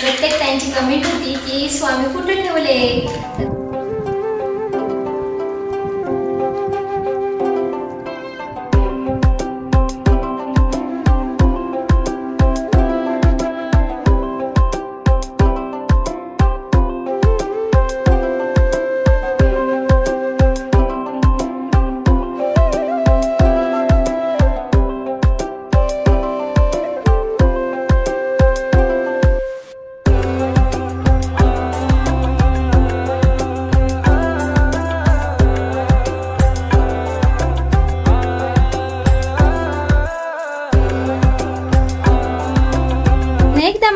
प्रत्येक त्यांची कमेंट होती की स्वामी कुठे ठेवले?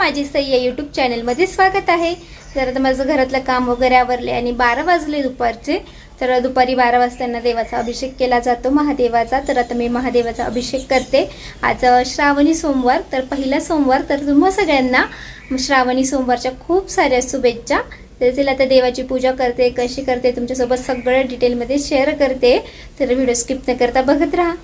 माझी सई या यूट्यूब चॅनलमध्ये स्वागत आहे. तर आता माझं घरातलं काम वगैरे आवरले आणि बारा वाजले दुपारचे. तर दुपारी बारा वाजताना देवाचा अभिषेक केला जातो महादेवाचा. तर आता मी महादेवाचा अभिषेक करते. आज श्रावणी सोमवार. तर पहिला सोमवार तर तुम्हा सगळ्यांना श्रावणी सोमवारच्या खूप साऱ्या शुभेच्छा. तर चला आता देवाची पूजा करते कशी करते तुमच्यासोबत सगळं डिटेलमध्ये शेअर करते. तर व्हिडिओ स्किप न करता बघत राहा.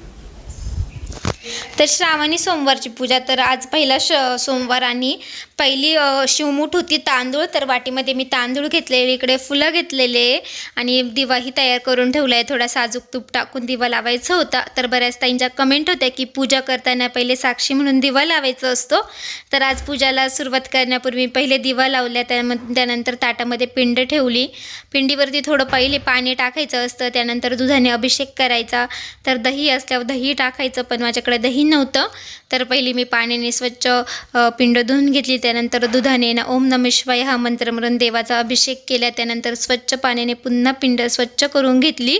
तर श्रावणी सोमवारची पूजा. तर आज पहिला श सोमवार आणि पहिली शिवमूठ होती तांदूळ तर वाटीमध्ये मी तांदूळ घेतलेले इकडे फुलं घेतलेले आणि दिवाही तयार करून ठेवला आहे थोडा साजूक तूप टाकून दिवा लावायचा होता. तर बऱ्याच ताईंच्या कमेंट होत्या की पूजा करताना पहिले साक्षी म्हणून दिवा लावायचा असतो. तर आज पूजाला सुरुवात करण्यापूर्वी पहिले दिवा लावल्या त्याम- त्यानंतर ताटामध्ये पिंड ठेवली. पिंडीवरती थोडं पहिले पाणी टाकायचं असतं त्यानंतर दुधाने अभिषेक करायचा. तर दही असल्यावर दही टाकायचं पण माझ्याकडे दही नव्हतं. तर पहिली मी पाण्याने स्वच्छ पिंड धुवून घेतली. त्यानंतर दुधाने ना ओम नम शिवाय हा मंत्र म्हणून देवाचा अभिषेक केला. त्यानंतर स्वच्छ पाण्याने पुन्हा पिंड स्वच्छ करून घेतली.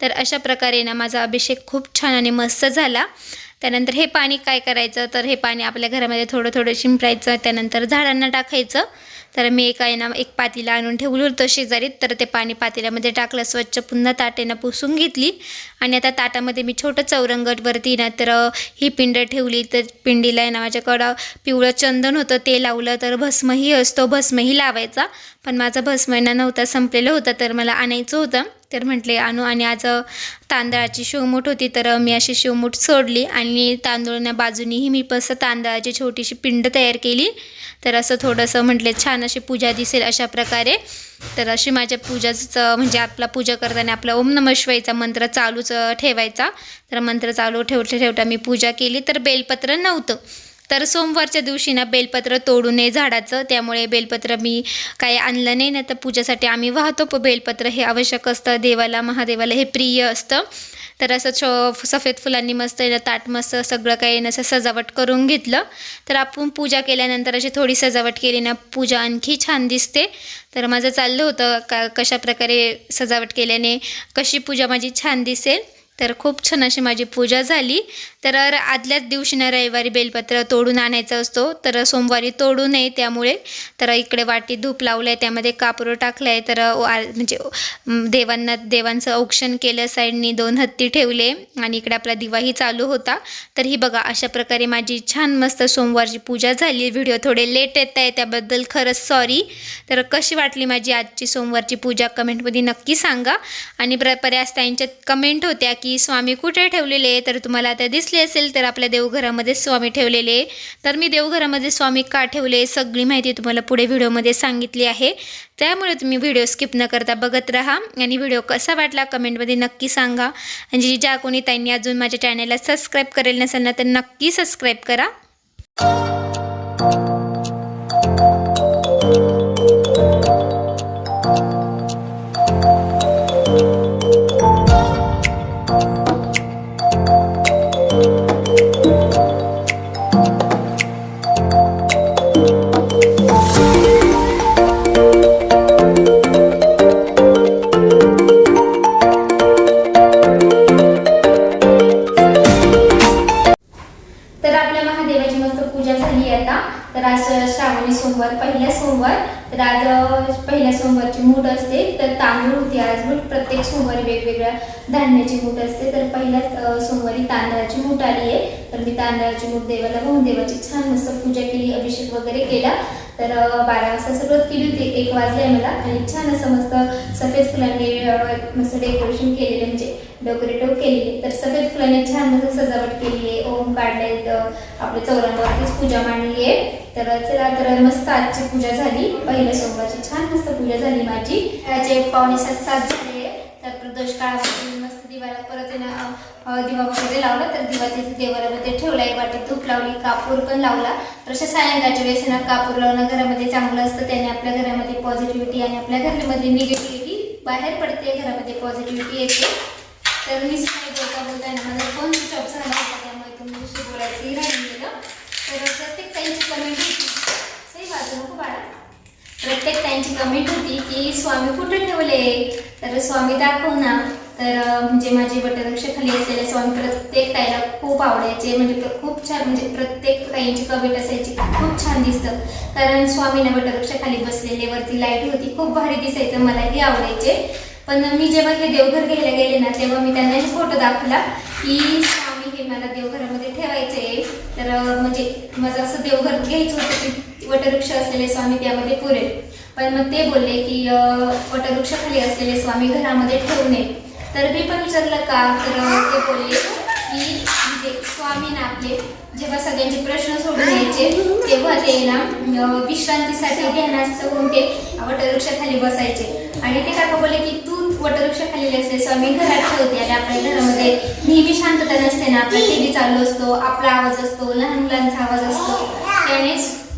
तर अशा प्रकारे ना माझा अभिषेक खूप छान आणि मस्त झाला. त्यानंतर हे पाणी काय करायचं? तर हे पाणी आपल्या घरामध्ये थोडं थोडं शिंपरायचं त्यानंतर झाडांना टाकायचं. तर मी एका आहे ना एक पातीला आणून ठेवलं होतं. शेजारीत तर ते पाणी पातेल्यामध्ये टाकलं स्वच्छ पुन्हा ताटेनं पुसून घेतली. आणि आता ताटामध्ये मी छोटं चौरंगटवरती ना तर ही पिंड ठेवली. तर पिंडीला आहे ना माझ्याकडं पिवळं चंदन होतं. ते लावलं तर भस्मही असतो भस्मही लावायचा. पण माझा भस्म ना नव्हता संपलेलं होतं. तर मला आणायचं होतं. तर म्हटले आणू आणि आज तांदळाची शिवमूठ होती तर मी अशी शिवमूठ सोडली आणि तांदूळच्या बाजूनीही मी पसं तांदळाची छोटीशी पिंड तयार केली. तर असं थोडंसं म्हटले छान अशी पूजा दिसेल अशा प्रकारे. तर अशी माझ्या पूजाचं म्हणजे आपला पूजा करताना आपला ओम नम शिवायचा मंत्र चालूच ठेवायचा. तर मंत्र चालू ठेवता ठेवता मी पूजा केली तर बेलपत्र नव्हतं. तर सोमवारच्या दिवशी ना बेलपत्र तोडू नये झाडाचं. त्यामुळे बेलपत्र मी काही आणलं नाही ना तर पूजेसाठी आम्ही वाहतो. प बेलपत्र हे आवश्यक असतं. देवाला महादेवाला हे प्रिय असतं. तर असं छ सफेद फुलांनी मस्त येणं ताट मस्त सगळं काही नसं सजावट करून घेतलं. तर आपण पूजा केल्यानंतर अशी थोडी सजावट केली ना पूजा आणखी छान दिसते. तर माझं चाललं होतं का कशा प्रकारे सजावट केल्याने कशी पूजा माझी छान दिसेल. तर खूप छान अशी माझी पूजा झाली. तर आदल्याच दिवशी ना रविवारी बेलपत्र तोडून आणायचं असतो. तर सोमवारी तोडू नये त्यामुळे. तर इकडे वाटी धूप लावलं आहे त्यामध्ये कापूर टाकलं आहे तर म्हणजे देवांना देवांचं औक्षण केलं साईडनी दोन हत्ती ठेवले आणि इकडे आपला दिवाही चालू होता. तर ही बघा अशा प्रकारे माझी छान मस्त सोमवारची पूजा झाली. व्हिडिओ थोडे लेट येत आहे त्याबद्दल खरंच सॉरी तर कशी वाटली माझी आजची सोमवारची पूजा? कमेंटमध्ये नक्की सांगा. आणि प्र बऱ्याच त्यांच्यात कमेंट होत्या की की स्वामी कुठे ठेवलेले तर तुम्हाला आता दिसले असेल तर आपल्या देवघरामध्ये स्वामी ठेवलेले तर मी देवघरामध्ये स्वामी का ठेवले सगळी माहिती तुम्हाला पुढे व्हिडिओमध्ये सांगितली आहे. त्यामुळे तुम्ही व्हिडिओ स्किप न करता बघत राहा. आणि व्हिडिओ कसा वाटला कमेंटमध्ये नक्की सांगा. आणि ज्या कोणी त्यांनी अजून माझ्या चॅनलला सबस्क्राईब करेल नसेल ना तर नक्की सबस्क्राईब करा. तर आज पहिल्या सोमवारची मूठ असते तर तांदूळ होती आज मूठ. प्रत्येक सोमवारी वेगवेगळ्या धान्याची मूठ असते. तर पहिल्या सोमवारी तांदळाची मूठ आली आहे. तर मी तांदळाची मूठ देवाला वाहून देवाची छान मस्त पूजा केली अभिषेक वगैरे केला. तर बारा वाजता सुरुवात केली होती एक वाजले मला आणि छान असं मस्त सफेद फुलांनी मस्त डेकोरेशन केलेले म्हणजे डेकोरेटिव्ह केलेली. तर सफेद फुलांनी छान मस्त सजावट केली आहे. ओम काढले आपल्या चौरांवरतीच पूजा मांडली आहे. तर चला तर मस्त आजची पूजा झाली. पहिल्या सोमवारची छान मस्त पूजा झाली माझी. पावणे सात सात झाले तर प्रदोष काळामध्ये दिवाला परत दिवा वगैरे लावला तर दिवा तिथे ठेवला एक वाटेत धूप लावली कापूर पण लावला. तर अशा सायंकाळच्या वेळेस ना कापूर लावणं घरामध्ये चांगलं असतं. त्याने आपल्या घरामध्ये पॉझिटिव्हिटी आणि आपल्या घरामध्ये निगेटिव्हिटी बाहेर पडते घरामध्ये पॉझिटिव्हिटी येते. तर मी सकाळी बोलता बोलता ना माझा फोन स्विच ऑफ झाला होता त्यामुळे तुमच्याशी बोलायचंही राहून गेलं तर प्रत्येक त्यांची कमेंट होती. सही वाजू नको बाळा. प्रत्येक त्यांची कमेंट होती की स्वामी कुठे ठेवले? तर स्वामी दाखव ना. तर म्हणजे माझी वटवृक्षखाली असलेले स्वामी प्रत्येक ताईला खूप आवडायचे. म्हणजे खूप छान म्हणजे प्रत्येक ताईंची कमेंट असायची. खूप छान दिसतं. कारण स्वामीने वटवृक्षाखाली बसलेले वरती लाइट होती. खूप भारी दिसायचं. मलाही आवडायचे. पण मी जेव्हा हे देवघर घ्यायला गेले ना तेव्हा मी त्यांना हे फोटो दाखवला की स्वामी हे मला देवघरामध्ये ठेवायचे. तर म्हणजे माझं असं देवघर घ्यायचं होतं की वटवृक्ष असलेले स्वामी त्यामध्ये पुरेल. पण मग ते बोलले की वटवृक्षाखाली असलेले स्वामी घरामध्ये ठेवू नये. तर मी पण विचारलं का तर ते बोलले की म्हणजे स्वामी ना आपले जेव्हा सगळ्यांचे प्रश्न सोडून यायचे तेव्हा ते ना विश्रांतीसाठी ध्यानास्त होऊन ते वटवृक्षाखाली बसायचे. आणि ते काका बोलले की तू वटवृक्षाखाली असले स्वामी घरात ठेवते आणि आपल्या घरामध्ये नेहमी शांतता नसते ना आपला टीव्ही चालू असतो आपला आवाज असतो लहान मुलांचा आवाज असतो. त्याने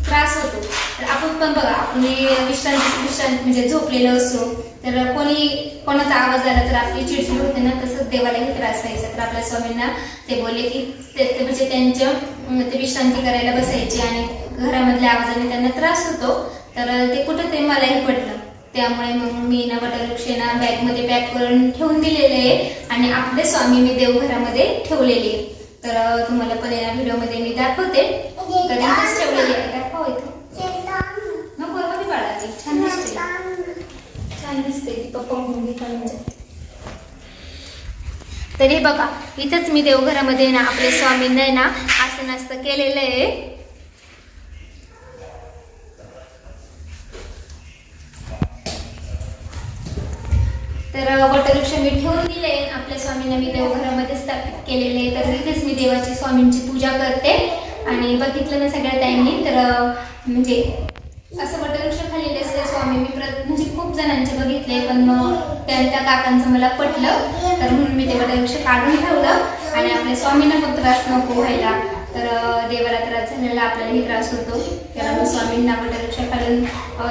त्रास होतो. तर आपण पण बघा आपण विश्रांती विश्रांती म्हणजे झोपलेलो असतो तर कोणी कोणाचा आवाज आला तर आपली चिडचिड होते ना तसंच देवालाही त्रास व्हायचा. तर आपल्या स्वामींना ते बोलले की ते म्हणजे त्यांच्या ते विश्रांती करायला बसायची आणि घरामधल्या आवाजाने त्यांना त्रास होतो. तर ते कुठं ते मलाही पडलं त्यामुळे मग मी ना वटवृक्षेना बॅगमध्ये पॅक करून ठेवून दिलेले आहे आणि आपले स्वामी मी देवघरामध्ये ठेवलेले आहे. तर तुम्हाला पण या व्हिडिओमध्ये मी दाखवते. तर इथेच ठेवलेली आहे. दाखव इथे? नको मध्ये बाळा ती छान दिसते छान दिसते की पप्पा म्हणून घेता म्हणजे. तरी बघा इथंच मी देवघरामध्ये ना आपल्या स्वामींना आहे ना आसन असतं केलेलं आहे. तर वटवृक्ष मी ठेवून दिले आपल्या स्वामींना मी देवघरामध्ये स्थापित केलेले तर इथेच मी देवाची स्वामींची पूजा करते. आणि बघितलं ना सगळ्या ताईंनी तर म्हणजे असं वटवृक्ष खाली असले स्वामी. मी प्रत म्हणजे खूप जणांचे बघितले पण मग त्या त्या काकांचं मला पटलं. तर म्हणून मी ते वटवृक्ष काढून ठेवलं आणि आपल्या स्वामींना पण त्रास नको व्हायला तर देवाला त्रास झालेला आपल्यालाही त्रास होतो. तर स्वामींना वटवृक्ष खालून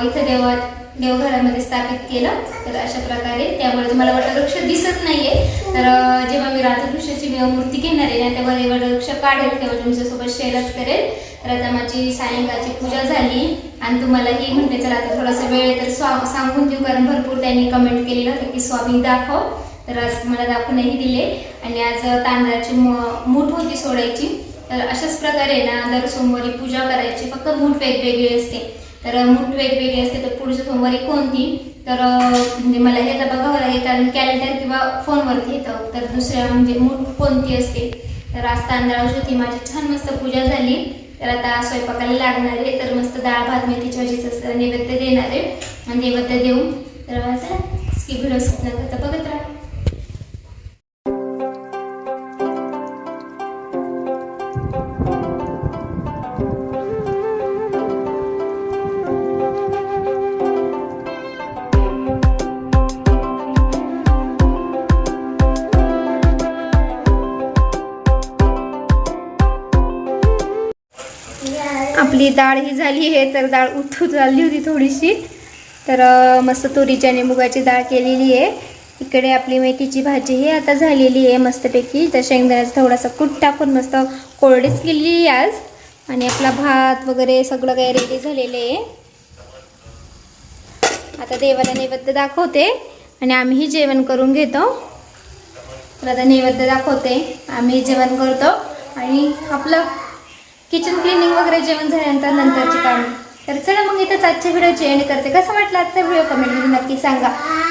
इथं देवा देवघरामध्ये स्थापित केलं. तर अशा प्रकारे त्यामुळे तुम्हाला वटवृक्ष दिसत नाहीये. तर जेव्हा मी राधाकृष्णाची मी मूर्ती घेणार आहे ना तेव्हा हे वटवृक्ष काढेल. तेव्हा तुमच्यासोबत शेअरच करेल. तर आता माझी सायंकाळची पूजा झाली. आणि तुम्हालाही म्हणते चला आता थोडासा वेळ तर स्वा सांगून देऊ. कारण भरपूर त्यांनी कमेंट केलेलं होतं की स्वामी दाखव. तर आज मला दाखवूनही दिले. आणि आज तांदळाची म- मूठ होती सोडायची. तर अशाच प्रकारे ना दर सोमवारी पूजा करायची. फक्त मूठ वेगवेगळी असते. तर मूठ वेगवेगळी असते तर पुढच्या सोमवारी कोणती? तर म्हणजे मला हे आता बघावं लागेल कारण कॅलेंडर किंवा फोनवरती येतं. तर दुसऱ्या म्हणजे मूठ कोणती असते? तर आज तांदळाची होती माझी छान मस्त पूजा झाली. तर आता स्वयंपाकाला लागणार आहे तर मस्त डाळ भात मेथीच्या भाजीचं नैवेद्य देणार आहे. आणि नैवेद्य देऊन तर माझा स्किप व्हिडिओ करता बघत राहा. आपली डाळ ही झाली आहे तर डाळ उतू चालली होती थोडीशी. तर मस्त तुरीची आणि मुगाची डाळ केलेली आहे. इकडे आपली मेथीची भाजी ही आता झालेली आहे मस्तपैकी. तर शेंगदाण्याचा थोडासा कूट टाकून मस्त कोरडीच केलेली आहे आज. आणि आपला भात वगैरे सगळं काही रेडी झालेलं आहे. आता देवाला नैवेद्य दाखवते आणि आम्हीही जेवण करून घेतो. तर आता नैवेद्य दाखवते. आम्ही जेवण करतो आणि आपलं किचन क्लिनिंग वगैरे जेवण झाल्यानंतर नंतरची काम. तर चला मग इथंच आजच्या व्हिडिओची एंड करते. कसं वाटलं आजचा व्हिडिओ? कमेंटमध्ये नक्की सांगा.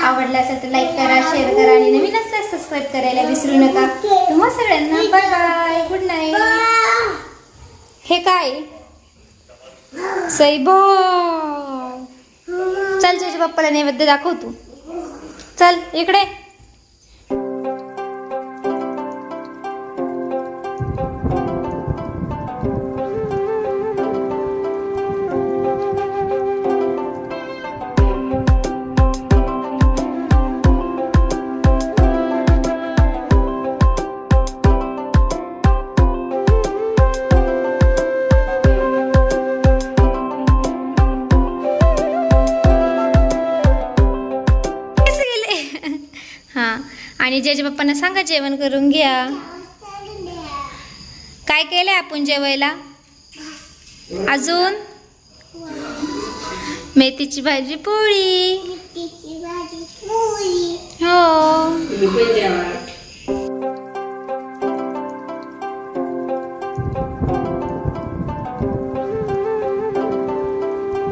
आवडला असेल तर लाईक करा शेअर करा आणि नवीन असल्यास सबस्क्राईब करायला विसरू नका. तुम्हा सगळ्यांना बाय बाय गुड नाईट हे काय? सैभव चल तुझ्या पप्पाला नैवेद्य दाखव तू चल इकडे. जेजे पप्पांना सांगा जेवण करून घ्या. काय केलंय आपण जेवायला? अजून? मेथीची भाजी पोळी. हो.